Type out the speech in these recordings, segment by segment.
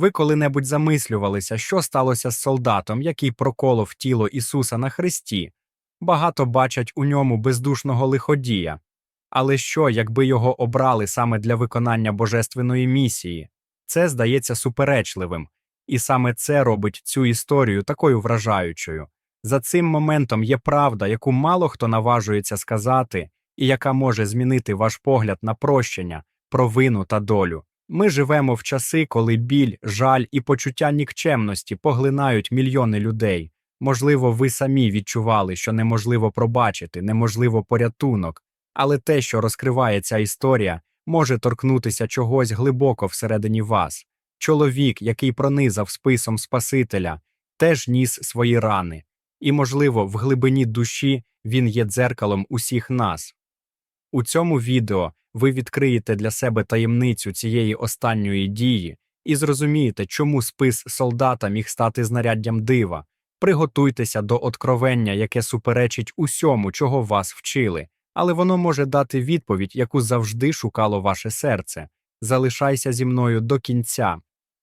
Ви коли-небудь замислювалися, що сталося з солдатом, який проколов тіло Ісуса на хресті? Багато бачать у ньому бездушного лиходія. Але що, якби його обрали саме для виконання божественної місії? Це здається суперечливим, і саме це робить цю історію такою вражаючою. За цим моментом є правда, яку мало хто наважується сказати, і яка може змінити ваш погляд на прощення, провину та долю. Ми живемо в часи, коли біль, жаль і почуття нікчемності поглинають мільйони людей. Можливо, ви самі відчували, що неможливо пробачити, неможливо порятунок, але те, що розкриває ця історія, може торкнутися чогось глибоко всередині вас. Чоловік, який пронизав списом Спасителя, теж ніс свої рани, і, можливо, в глибині душі він є дзеркалом усіх нас. У цьому відео ви відкриєте для себе таємницю цієї останньої дії і зрозумієте, чому спис солдата міг стати знаряддям дива. Приготуйтеся до откровення, яке суперечить усьому, чого вас вчили, але воно може дати відповідь, яку завжди шукало ваше серце. Залишайся зі мною до кінця,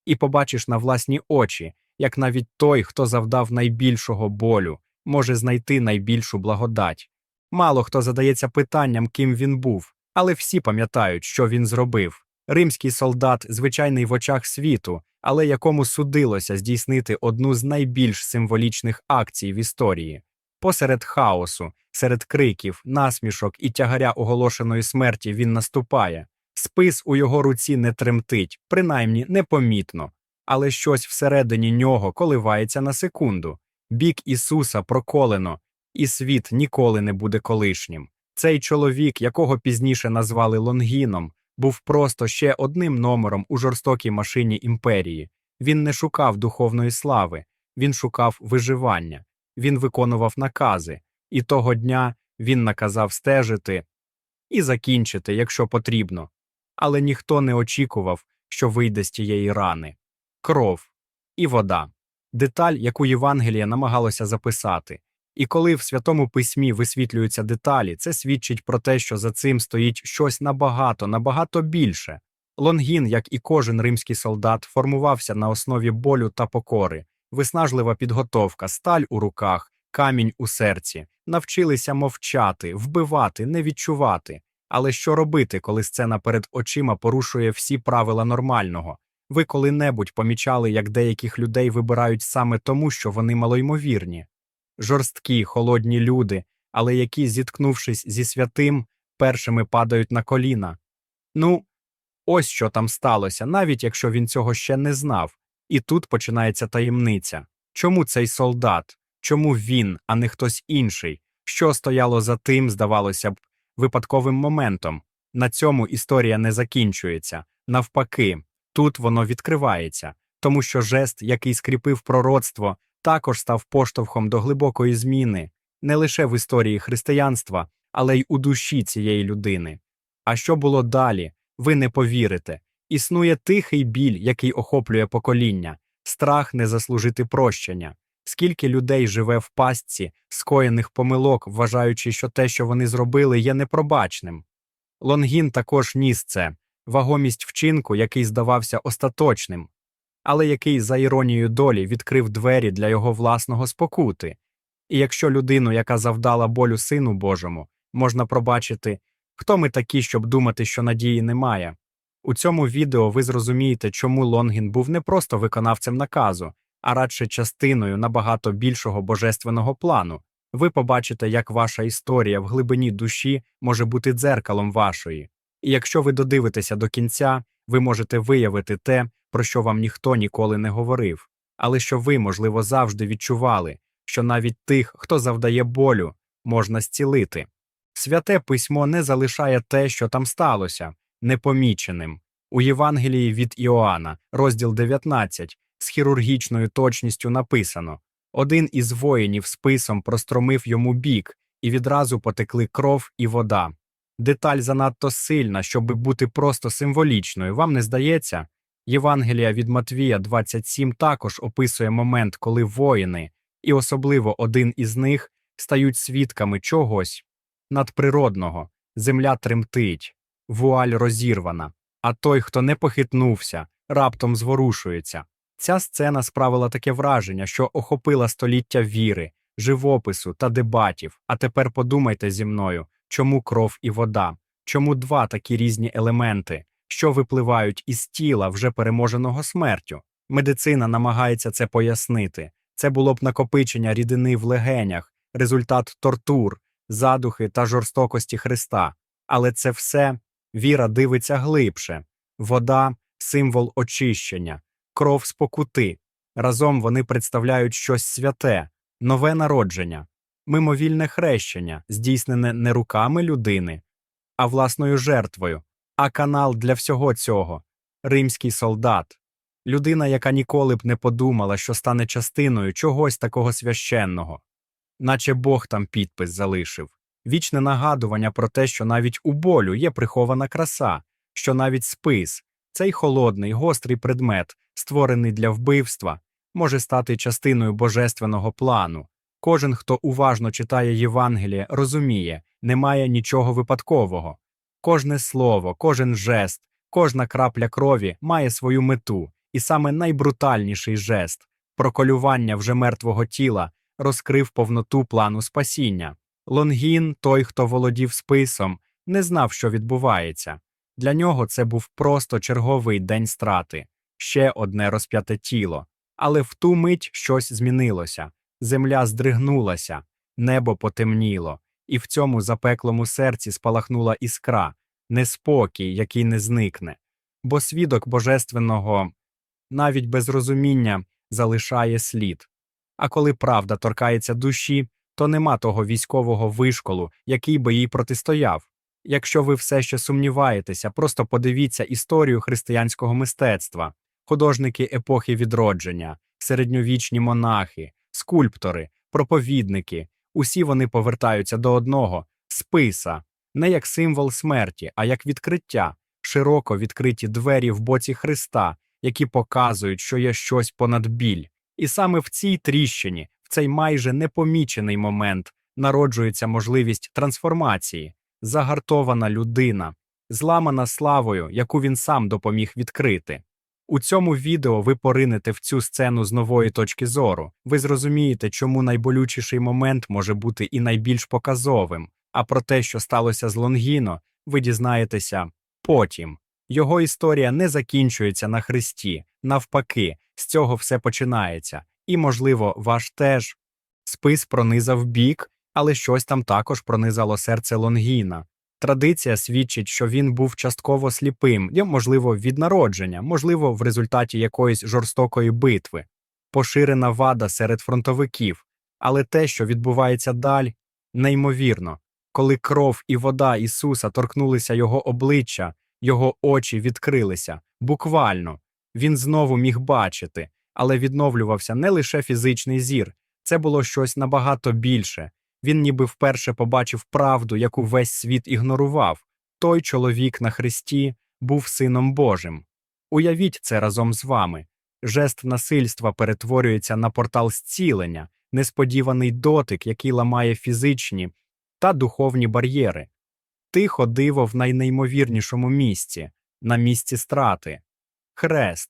і побачиш на власні очі, як навіть той, хто завдав найбільшого болю, може знайти найбільшу благодать. Мало хто задається питанням, ким він був, але всі пам'ятають, що він зробив. Римський солдат, звичайний в очах світу, але якому судилося здійснити одну з найбільш символічних акцій в історії. Посеред хаосу, серед криків, насмішок і тягаря оголошеної смерті він наступає. Спис у його руці не тремтить, принаймні непомітно, але щось всередині нього коливається на секунду. Бік Ісуса проколено, і світ ніколи не буде колишнім. Цей чоловік, якого пізніше назвали Лонгіном, був просто ще одним номером у жорстокій машині імперії. Він не шукав духовної слави, він шукав виживання, він виконував накази, і того дня він наказав стежити і закінчити, якщо потрібно. Але ніхто не очікував, що вийде з тієї рани кров і вода деталь, яку Євангеліє намагалося записати. І коли в Святому Письмі висвітлюються деталі, це свідчить про те, що за цим стоїть щось набагато, набагато більше. Лонгін, як і кожен римський солдат, формувався на основі болю та покори, виснажлива підготовка, сталь у руках, камінь у серці, навчилися мовчати, вбивати, не відчувати. Але що робити, коли сцена перед очима порушує всі правила нормального? Ви коли-небудь помічали, як деяких людей вибирають саме тому, що вони малоймовірні? Жорсткі, холодні люди, але які, зіткнувшись зі святим, першими падають на коліна. Ну, ось що там сталося, навіть якщо він цього ще не знав. І тут починається таємниця. Чому цей солдат? Чому він, а не хтось інший? Що стояло за тим, здавалося б, випадковим моментом? На цьому історія не закінчується. Навпаки, тут воно відкривається, тому що жест, який скріпив пророцтво, також став поштовхом до глибокої зміни не лише в історії християнства, але й у душі цієї людини. А що було далі, ви не повірите. Існує тихий біль, який охоплює покоління, страх не заслужити прощення. Скільки людей живе в пастці, скоєних помилок, вважаючи, що те, що вони зробили, є непробачним. Лонгін також ніс це вагомість вчинку, який здавався остаточним, але який, за іронією долі, відкрив двері для його власного спокути. І якщо людину, яка завдала болю Сину Божому, можна пробачити, хто ми такі, щоб думати, що надії немає. У цьому відео ви зрозумієте, чому Лонгін був не просто виконавцем наказу, а радше частиною набагато більшого божественного плану. Ви побачите, як ваша історія в глибині душі може бути дзеркалом вашої. І якщо ви додивитеся до кінця, ви можете виявити те, про що вам ніхто ніколи не говорив, але що ви, можливо, завжди відчували, що навіть тих, хто завдає болю, можна зцілити. Святе письмо не залишає те, що там сталося, непоміченим. У Євангелії від Іоанна, розділ 19, з хірургічною точністю написано один із воїнів списом простромив йому бік, і відразу потекли кров і вода. Деталь занадто сильна, щоб бути просто символічною, вам не здається? Євангелія від Матвія 27 також описує момент, коли воїни, і особливо один із них, стають свідками чогось надприродного, земля тремтить, вуаль розірвана, а той, хто не похитнувся, раптом зворушується. Ця сцена справила таке враження, що охопила століття віри, живопису та дебатів. А тепер подумайте зі мною, чому кров і вода, чому два такі різні елементи, що випливають із тіла вже переможеного смертю. Медицина намагається це пояснити. Це було б накопичення рідини в легенях, результат тортур, задухи та жорстокості Христа. Але це все віра дивиться глибше. Вода символ очищення, кров спокути. Разом вони представляють щось святе, нове народження, мимовільне хрещення, здійснене не руками людини, а власною жертвою, а канал для всього цього римський солдат, людина, яка ніколи б не подумала, що стане частиною чогось такого священного, наче Бог там підпис залишив, вічне нагадування про те, що навіть у болю є прихована краса, що навіть спис, цей холодний, гострий предмет, створений для вбивства, може стати частиною божественного плану. Кожен, хто уважно читає Євангеліє, розуміє, немає нічого випадкового. Кожне слово, кожен жест, кожна крапля крові має свою мету, і саме найбрутальніший жест проколювання вже мертвого тіла розкрив повноту плану спасіння. Лонгін, той, хто володів списом, не знав, що відбувається. Для нього це був просто черговий день страти, ще одне розп'яте тіло. Але в ту мить щось змінилося. Земля здригнулася, небо потемніло, і в цьому запеклому серці спалахнула іскра, неспокій, який не зникне. Бо свідок божественного, навіть без розуміння, залишає слід. А коли правда торкається душі, то нема того військового вишколу, який би їй протистояв. Якщо ви все ще сумніваєтеся, просто подивіться історію християнського мистецтва, художники епохи відродження, середньовічні монахи, скульптори, проповідники. Усі вони повертаються до одного списа, не як символ смерті, а як відкриття, широко відкриті двері в боці Христа, які показують, що є щось понад біль. І саме в цій тріщині, в цей майже непомічений момент, народжується можливість трансформації, загартована людина, зламана славою, яку він сам допоміг відкрити. У цьому відео ви поринете в цю сцену з нової точки зору. Ви зрозумієте, чому найболючіший момент може бути і найбільш показовим, а про те, що сталося з Лонгіно, ви дізнаєтеся потім. Його історія не закінчується на хресті, навпаки, з цього все починається, і, можливо, ваш теж спис пронизав бік, але щось там також пронизало серце Лонгіна. Традиція свідчить, що він був частково сліпим, можливо, від народження, можливо, в результаті якоїсь жорстокої битви, поширена вада серед фронтовиків, але те, що відбувається далі, неймовірно. Коли кров і вода Ісуса торкнулися його обличчя, його очі відкрилися, буквально. Він знову міг бачити, але відновлювався не лише фізичний зір, це було щось набагато більше. Він ніби вперше побачив правду, яку весь світ ігнорував. Той чоловік на хресті був сином Божим. Уявіть це разом з вами. Жест насильства перетворюється на портал зцілення, несподіваний дотик, який ламає фізичні та духовні бар'єри. Тихо диво в найнеймовірнішому місці, на місці страти. Хрест.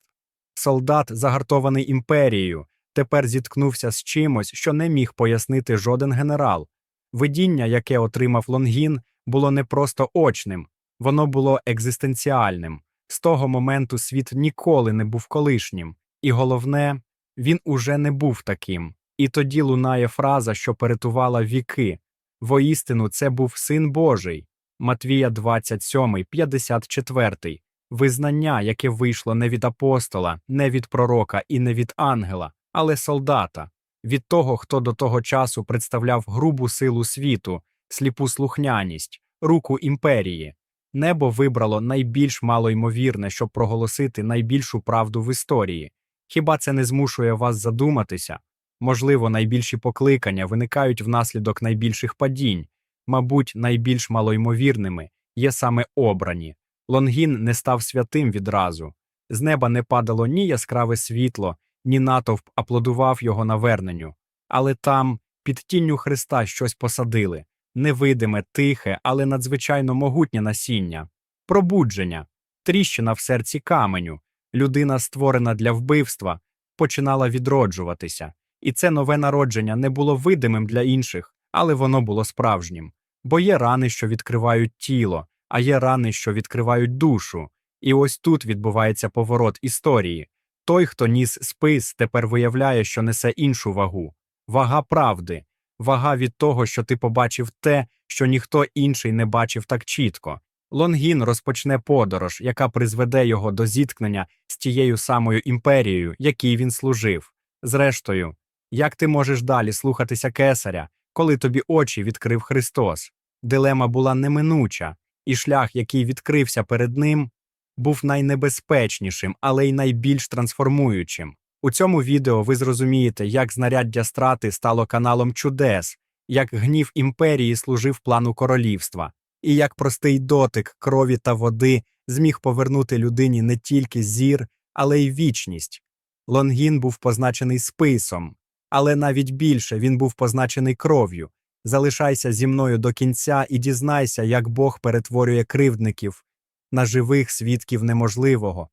Солдат, загартований імперією, тепер зіткнувся з чимось, що не міг пояснити жоден генерал. Видіння, яке отримав Лонгін, було не просто очним, воно було екзистенціальним. З того моменту світ ніколи не був колишнім, і головне, він уже не був таким. І тоді лунає фраза, що перетувала віки. Воістину, це був син Божий. Матвія 27, 54. Визнання, яке вийшло не від апостола, не від пророка і не від ангела, але солдата, від того, хто до того часу представляв грубу силу світу, сліпу слухняність, руку імперії. Небо вибрало найбільш малоймовірне, щоб проголосити найбільшу правду в історії. Хіба це не змушує вас задуматися? Можливо, найбільші покликання виникають внаслідок найбільших падінь, мабуть, найбільш малоймовірними є саме обрані. Лонгін не став святим відразу. З неба не падало ні яскраве світло, ні натовп аплодував його наверненню. Але там, під тінню Христа, щось посадили невидиме, тихе, але надзвичайно могутнє насіння, пробудження, тріщина в серці каменю, Людина, створена для вбивства, починала відроджуватися, і це нове народження не було видимим для інших, але воно було справжнім. Бо є рани, що відкривають тіло, а є рани, що відкривають душу. І ось тут відбувається поворот історії. Той, хто ніс спис, тепер виявляє, що несе іншу вагу вага правди, вага від того, що ти побачив те, що ніхто інший не бачив так чітко. Лонгін розпочне подорож, яка призведе його до зіткнення з тією самою імперією, якій він служив. Зрештою, як ти можеш далі слухатися кесаря, коли тобі очі відкрив Христос? Дилема була неминуча, і шлях, який відкрився перед ним, був найнебезпечнішим, але й найбільш трансформуючим. У цьому відео ви зрозумієте, як знаряддя страти стало каналом чудес, як гнів імперії служив плану королівства, і як простий дотик крові та води зміг повернути людині не тільки зір, але й вічність. Лонгін був позначений списом, але навіть більше він був позначений кров'ю. Залишайся зі мною до кінця і дізнайся, як Бог перетворює кривдників на живих свідків неможливого.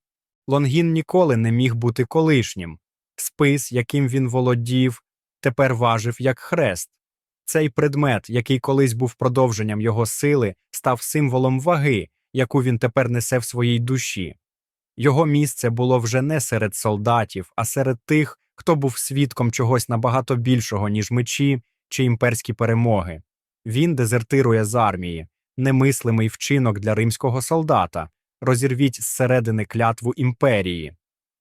Лонгін ніколи не міг бути колишнім. Спис, яким він володів, тепер важив як хрест. Цей предмет, який колись був продовженням його сили, став символом ваги, яку він тепер несе в своїй душі. Його місце було вже не серед солдатів, а серед тих, хто був свідком чогось набагато більшого, ніж мечі чи імперські перемоги. Він дезертирує з армії, немислимий вчинок для римського солдата, розірвіть зсередини клятву імперії.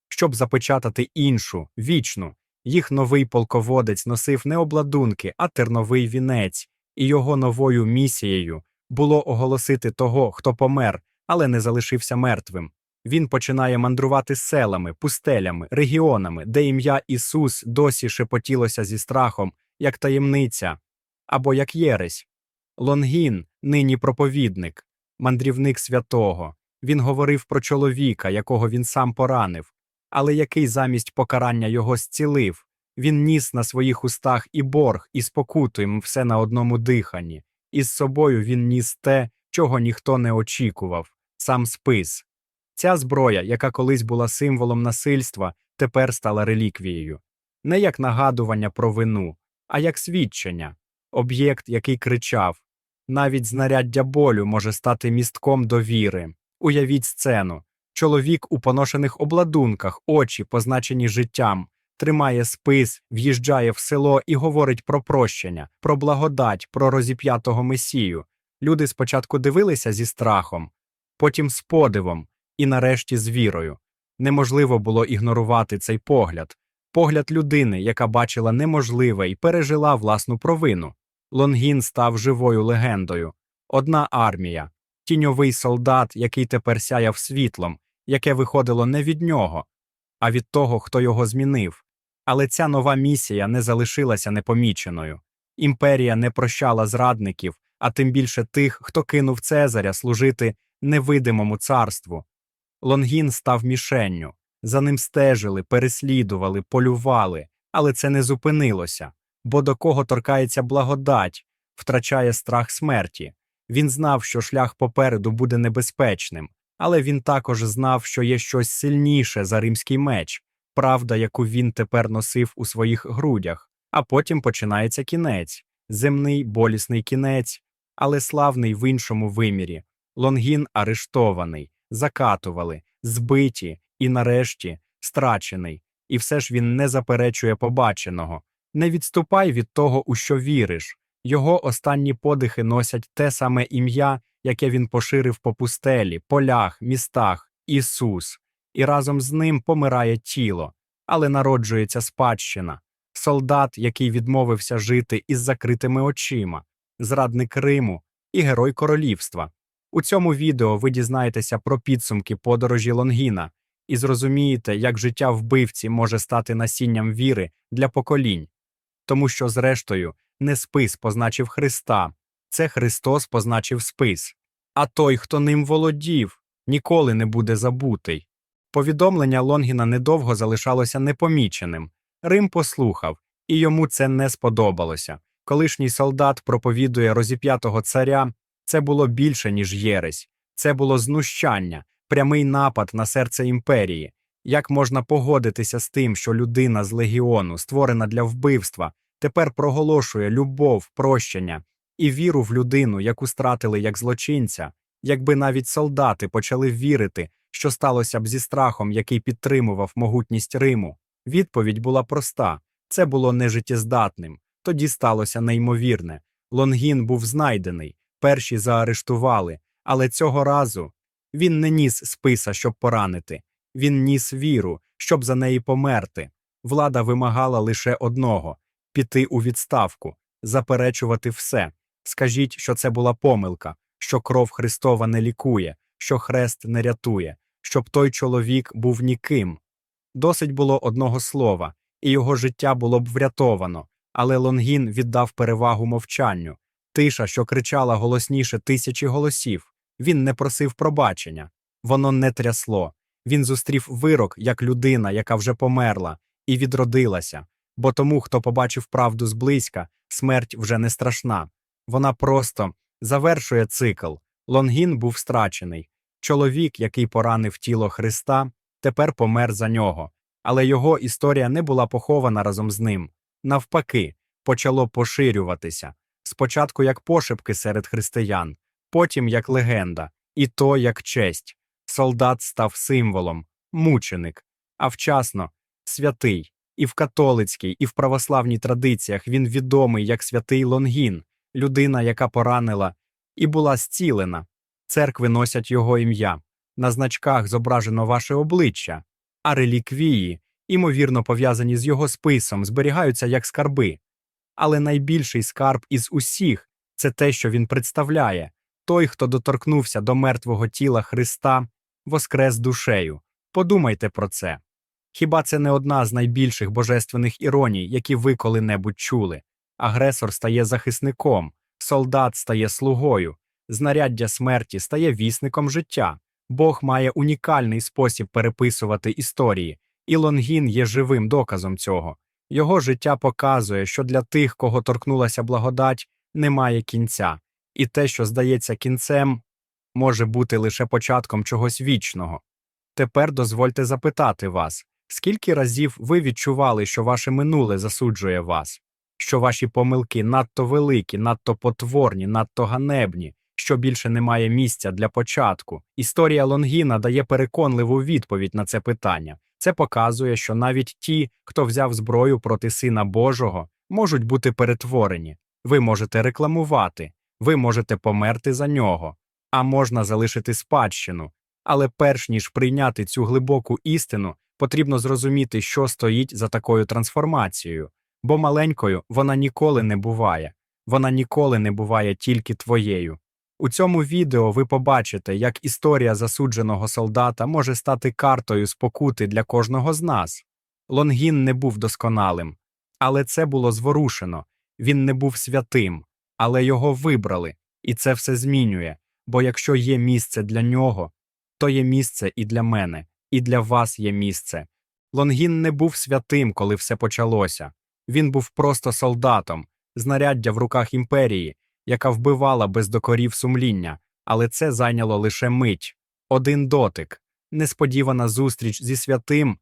Щоб запечатати іншу, вічну, їх новий полководець носив не обладунки, а терновий вінець, і його новою місією було оголосити того, хто помер, але не залишився мертвим. Він починає мандрувати селами, пустелями, регіонами, де ім'я Ісус досі шепотілося зі страхом, як таємниця або як єресь. Лонгін, нині проповідник, мандрівник святого. Він говорив про чоловіка, якого він сам поранив, але який замість покарання його зцілив. Він ніс на своїх устах і борг, і спокуту їм все на одному диханні, і з собою він ніс те, чого ніхто не очікував сам спис. Ця зброя, яка колись була символом насильства, тепер стала реліквією, не як нагадування про вину, а як свідчення, об'єкт, який кричав навіть знаряддя болю може стати містком довіри. Уявіть сцену. Чоловік у поношених обладунках, очі, позначені життям, тримає спис, в'їжджає в село і говорить про прощення, про благодать, про розіп'ятого месію. Люди спочатку дивилися зі страхом, потім з подивом і нарешті з вірою. Неможливо було ігнорувати цей погляд, погляд людини, яка бачила неможливе і пережила власну провину. Лонгін став живою легендою. Одна армія, тіньовий солдат, який тепер сяяв світлом, яке виходило не від нього, а від того, хто його змінив. Але ця нова місія не залишилася непоміченою. Імперія не прощала зрадників, а тим більше тих, хто кинув Цезаря служити невидимому царству. Лонгін став мішенню. За ним стежили, переслідували, полювали, але це не зупинилося, бо до кого торкається благодать, втрачає страх смерті. Він знав, що шлях попереду буде небезпечним, але він також знав, що є щось сильніше за римський меч, правда, яку він тепер носив у своїх грудях. А потім починається кінець земний болісний кінець, але славний в іншому вимірі. Лонгін арештований, закатували, збиті і, нарешті, страчений. І все ж він не заперечує побаченого. Не відступай від того, у що віриш. Його останні подихи носять те саме ім'я, яке він поширив по пустелі, полях, містах. Ісус, і разом з ним помирає тіло, але народжується спадщина, солдат, який відмовився жити із закритими очима, зрадник Риму і герой королівства. У цьому відео ви дізнаєтеся про підсумки подорожі Лонгіна. І зрозумієте, як життя вбивці може стати насінням віри для поколінь, тому що, зрештою, не спис позначив Христа, це Христос позначив спис. А той, хто ним володів, ніколи не буде забутий. Повідомлення Лонгіна недовго залишалося непоміченим. Рим послухав, і йому це не сподобалося. Колишній солдат проповідує розіп'ятого царя. Це було більше, ніж єресь, це було знущання, прямий напад на серце імперії. Як можна погодитися з тим, що людина з легіону, створена для вбивства, тепер проголошує любов, прощення і віру в людину, яку стратили як злочинця, якби навіть солдати почали вірити, що сталося б зі страхом, який підтримував могутність Риму? Відповідь була проста це було нежиттєздатним. Тоді сталося неймовірне. Лонгін був знайдений, перші заарештували, але цього разу він не ніс списа, щоб поранити, він ніс віру, щоб за неї померти. Влада вимагала лише одного піти у відставку, заперечувати все. Скажіть, що це була помилка, що кров Христова не лікує, що хрест не рятує, щоб той чоловік був ніким. Досить було одного слова, і його життя було б врятовано, але Лонгін віддав перевагу мовчанню. Тиша, що кричала голосніше тисячі голосів. Він не просив пробачення, воно не трясло. Він зустрів вирок як людина, яка вже померла, і відродилася, бо тому, хто побачив правду зблизька, смерть вже не страшна. Вона просто завершує цикл. Лонгін був страчений. Чоловік, який поранив тіло Христа, тепер помер за нього, але його історія не була похована разом з ним. Навпаки, почало поширюватися спочатку як пошепки серед християн, потім як легенда, і то як честь. Солдат став символом, мученик, а вчасно святий. І в католицькій, і в православній традиціях він відомий як святий Лонгін, людина, яка поранила і була зцілена. Церкви носять його ім'я. На значках зображено ваше обличчя, а реліквії, імовірно пов'язані з його списом, зберігаються як скарби. Але найбільший скарб із усіх це те, що він представляє той, хто доторкнувся до мертвого тіла Христа, воскрес душею. Подумайте про це. Хіба це не одна з найбільших божественних іроній, які ви коли-небудь чули? Агресор стає захисником, солдат стає слугою, знаряддя смерті стає вісником життя. Бог має унікальний спосіб переписувати історії, і Лонгін є живим доказом цього. Його життя показує, що для тих, кого торкнулася благодать, немає кінця, і те, що здається кінцем, може бути лише початком чогось вічного. Тепер дозвольте запитати вас, скільки разів ви відчували, що ваше минуле засуджує вас, що ваші помилки надто великі, надто потворні, надто ганебні, що більше немає місця для початку. Історія Лонгіна дає переконливу відповідь на це питання. Це показує, що навіть ті, хто взяв зброю проти Сина Божого, можуть бути перетворені. Ви можете рекламувати, ви можете померти за нього, а можна залишити спадщину. Але перш ніж прийняти цю глибоку істину, потрібно зрозуміти, що стоїть за такою трансформацією, бо маленькою вона ніколи не буває, вона ніколи не буває тільки твоєю. У цьому відео ви побачите, як історія засудженого солдата може стати картою спокути для кожного з нас. Лонгін не був досконалим, але це було зворушено, він не був святим, але його вибрали, і це все змінює, бо якщо є місце для нього, то є місце і для мене, і для вас є місце. Лонгін не був святим, коли все почалося. Він був просто солдатом, знаряддя в руках імперії, яка вбивала без докорів сумління, але це зайняло лише мить, один дотик, несподівана зустріч зі святим,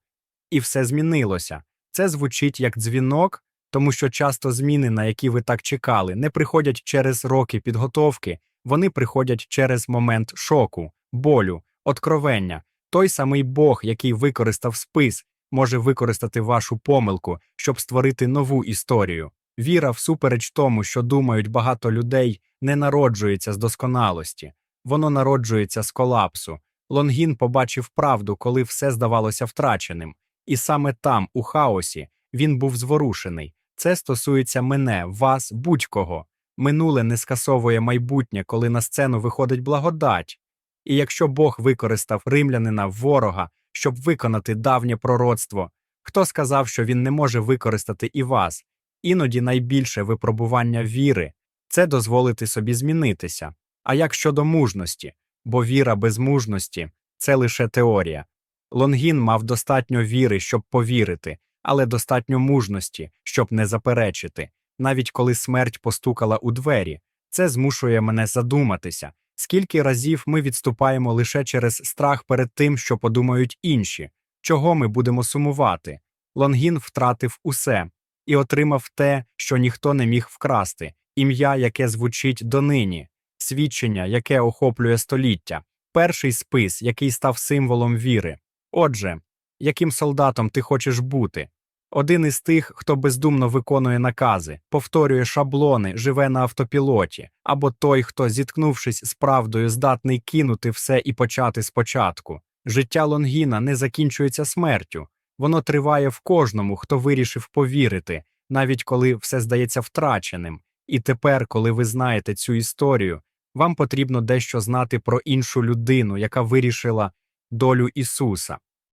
і все змінилося. Це звучить як дзвінок, тому що часто зміни, на які ви так чекали, не приходять через роки підготовки, вони приходять через момент шоку, болю, откровення. Той самий Бог, який використав спис, може використати вашу помилку, щоб створити нову історію. Віра, всупереч тому, що думають багато людей, не народжується з досконалості, воно народжується з колапсу. Лонгін побачив правду, коли все здавалося втраченим, і саме там, у хаосі, він був зворушений. Це стосується мене, вас, будь-кого. Минуле не скасовує майбутнє, коли на сцену виходить благодать. І якщо Бог використав римлянина ворога, щоб виконати давнє пророцтво, хто сказав, що він не може використати і вас? Іноді найбільше випробування віри це дозволити собі змінитися. А як щодо мужності, бо віра без мужності це лише теорія. Лонгін мав достатньо віри, щоб повірити, але достатньо мужності, щоб не заперечити. Навіть коли смерть постукала у двері, це змушує мене задуматися, скільки разів ми відступаємо лише через страх перед тим, що подумають інші. Чого ми будемо сумувати? Лонгін втратив усе і отримав те, що ніхто не міг вкрасти, ім'я, яке звучить донині, свідчення, яке охоплює століття, перший спис, який став символом віри. Отже, яким солдатом ти хочеш бути? Один із тих, хто бездумно виконує накази, повторює шаблони, живе на автопілоті, або той, хто, зіткнувшись з правдою, здатний кинути все і почати спочатку. Життя Лонгіна не закінчується смертю, воно триває в кожному, хто вирішив повірити, навіть коли все здається втраченим. І тепер, коли ви знаєте цю історію, вам потрібно дещо знати про іншу людину, яка вирішила долю Ісуса.